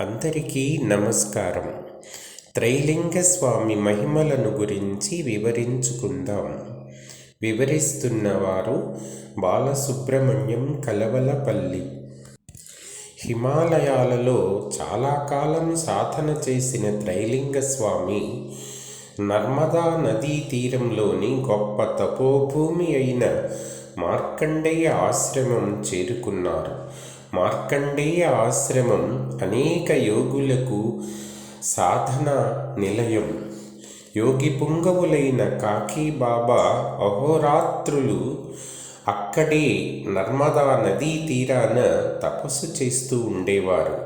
అందరికీ నమస్కారం. త్రైలింగ స్వామి మహిమలను గురించి వివరించుకుందాం. వివరిస్తున్నవారు బాలసుబ్రహ్మణ్యం కలవలపల్లి. హిమాలయాలలో చాలా కాలం సాధన చేసిన త్రైలింగ స్వామి నర్మదా నదీ తీరంలోని గొప్ప తపోభూమి అయిన మార్కండేయ ఆశ్రమం చేరుకున్నారు. మార్కండేయ ఆశ్రమం అనేక యోగులకు సాధన నిలయం. యోగి పుంగవులైన కాకి బాబా అహోరాత్రులు అక్కడే నర్మదా నదీ తీరాన తపస్సు చేస్తూ ఉండేవారు.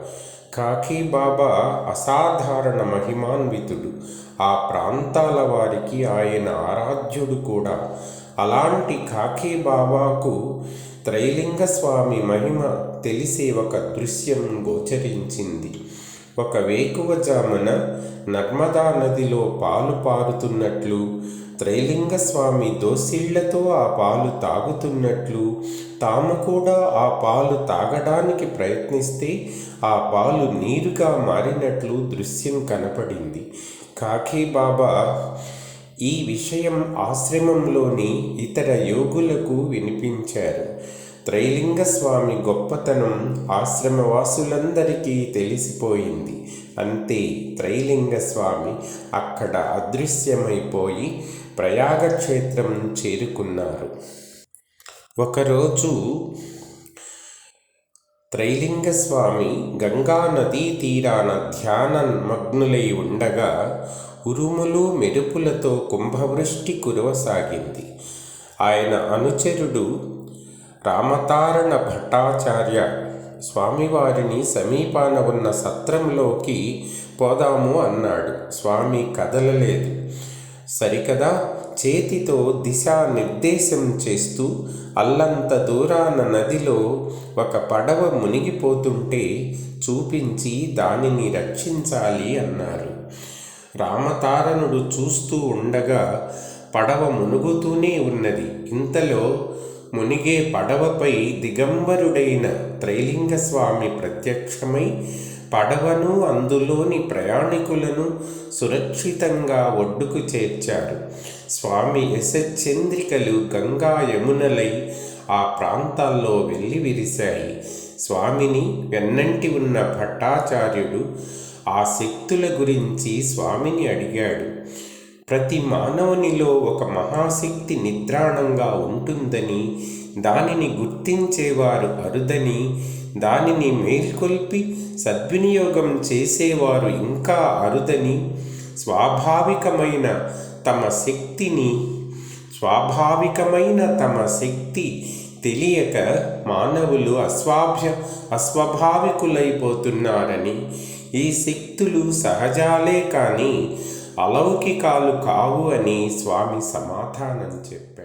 కాకి బాబా అసాధారణ మహిమాన్వితుడు. ఆ ప్రాంతాల వారికి ఆయన ఆరాధ్యుడు కూడా. అలాంటి కాకి త్రైలింగస్వామి త్రైలింగ స్వామి మహిమ తెలిసే ఒక దృశ్యం గోచరించింది. ఒక వేకువజామున నర్మదా నదిలో పాలు పారుతున్నట్లు త్రైలింగ స్వామి దోసిళ్ళతో ఆ పాలు తాగుతున్నట్లు తాము కూడా ఆ పాలు తాగడానికి ప్రయత్నిస్తే ఆ పాలు నీరుగా మారినట్లు దృశ్యం కనపడింది. కాకి బాబా! ఈ విషయం ఆశ్రమంలోని ఇతర యోగులకు వినిపించారు. త్రైలింగ స్వామి గొప్పతనం ఆశ్రమవాసులందరికీ తెలిసిపోయింది. అంతే త్రైలింగ స్వామి అక్కడ అదృశ్యమైపోయి ప్రయాగక్షేత్రం చేరుకున్నారు. ఒకరోజు త్రైలింగస్వామి గంగా నదీ తీరాన ధ్యాన మగ్నులై ఉండగా ఉరుములు మెరుపులతో కుంభవృష్టి కురవసాగింది. ఆయన అనుచరుడు రామతారణ భట్టాచార్య స్వామివారిని సమీపాన ఉన్న సత్రంలోకి పోదాము అన్నాడు. స్వామి కదలలేదు. సరికదా? చేతితో దిశా నిర్దేశం చేస్తూ అల్లంత దూరాన నదిలో ఒక పడవ మునిగిపోతుంటే చూపించి దానిని రక్షించాలి అన్నారు. రామతారణుడు చూస్తూ ఉండగా పడవ మునుగుతూనే ఉన్నది. ఇంతలో మునిగే పడవపై దిగంబరుడైన త్రైలింగస్వామి ప్రత్యక్షమై పడవను అందులోని ప్రయాణికులను సురక్షితంగా ఒడ్డుకు చేర్చారు స్వామి యశచంద్రికలు గంగా యమునలై ఆ ప్రాంతాల్లో వెళ్ళి విరిశాయి స్వామిని వెన్నంటి ఉన్న భట్టాచార్యుడు ఆ శక్తుల గురించి స్వామిని అడిగాడు. ప్రతి మానవునిలో ఒక మహాశక్తి నిద్రాణంగా ఉంటుందని దానిని గుర్తించేవారు అరుదని దానిని మేల్కొల్పి సద్వినియోగం చేసేవారు ఇంకా అరుదని స్వాభావికమైన తమ శక్తిని స్వాభావికమైన తమ శక్తి తెలియక మానవులు అస్వాభ్య అస్వాభావికులైపోతున్నారని ఈ శక్తులు సహజాలే కానీ అలౌకికాలు కావు అని స్వామి సమాధానం చెప్పారు.